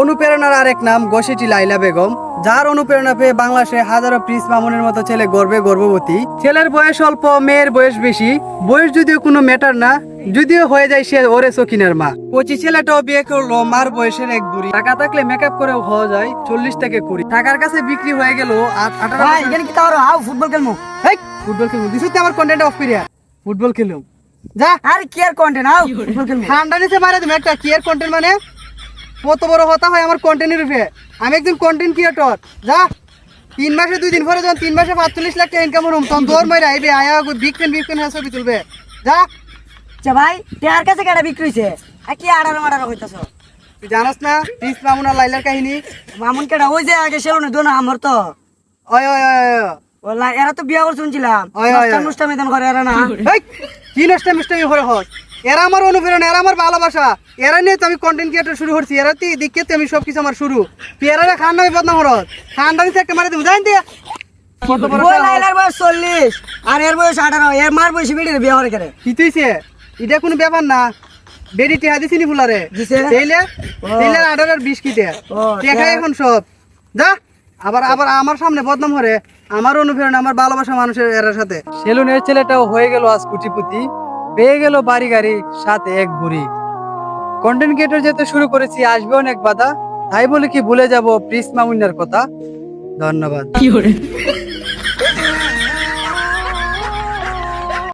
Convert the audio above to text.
অনুপ্রেরণার আরেক নাম গোসিটি লাইলা বেগম যার অনুপ্রেরণা পেয়ে বাংলাদেশে হাজারো প্রিন্স মামুনের মতো ছেলে গর্বে গর্ভবতী। ছেলের বয়স অল্প মেয়ের বয়স বেশি। বয়স যদিও কোনো ম্যাটার না যদিও হয়ে যায় সে ওরে সকিনের মা। কচি ছেলেটাও বিয়ে করল মার বয়সের এক বুড়ি। টাকা থাকলে মেকআপ করেও হওয়া যায় চল্লিশ থেকে কুড়ি। টাকার কাছে বিক্রি হয়ে গেল ফুটবল হেই, ফুটবল খেলব। দিস আমার কন্টেন্ট অফ করিয়া। ফুটবল খেলুম। যা আর কি আর কন্টেন্ট ফুটবল খেলমু। ঠান্ডা নিচে মারে তুমি একটা কি এর কন্টেন্ট মানে? কত বড় হতা হয় আমার কন্টেন্টের রূপে আমি একজন কন্টেন্ট ক্রিয়েটর যা তিন মাসে দুই দিন পরে যখন তিন মাসে পাঁচচল্লিশ লাখ টাকা ইনকাম হরুম তখন তোর মাইরা আইবে আয়া বিগ ফ্যান হয়ে ছবি তুলবে। যা। আচ্ছা ভাই টেয়ার কাছে কেডা বিক্রি হইছে? আর কি আড়ার মাড়ার হইতাছ তুই জানাস না প্রিন্স মামুনা লাইলার কাহিনী? মামুন কেডা? ওই যে আগে সেলুনে দোনো আমার তো। ওই ওই ওই ওই, ওই। ও লা- এরা তো বিয়া করে শুনছিলাম। ওই, ওই। অনুষ্ঠান অনুষ্ঠান মেদান করে এরা না। কি নষ্ট মিষ্টামি করে হস? এরা আমার অনুপ্রেরণা এরা আমার ভালোবাসা। এরা নিয়ে তো আমি কন্টেন্ট ক্রিয়েটর শুরু করছি এরা তুই দিকে তো আমি সবকিছু আমার শুরু। এরা খান নামে বদনাম হরস খান দানি একটা মারে তুমি জানি দিয়ে চল্লিশ আর এর বয়স আঠারো এর মার বয়সী বেড়ে বিয়ে করে কেন কিছুইছে এটা কোনো ব্যাপার না। বেডি টিহা দিছি নি ফুলারে। দিছে? তেইলে ও। আঠারো আর বিশ কিতে টেকা এখন সব। যা আবার আবার আমার সামনে বদনাম হরে। আমার অনুপ্রেরণা আমার ভালোবাসা মানুষের এর সাথে। সেলুনের ছেলেটাও হয়ে গেল আজ কুটিপুতি। পেয়ে গেল বাড়ি গাড়ি, সাথে এক বুড়ি। কন্টেন্ট ক্রিয়েটর যেতে শুরু করেছি, আসবে অনেক বাধা। তাই বলে কি ভুলে যাব প্রিস মামুনার কথা। ধন্যবাদ।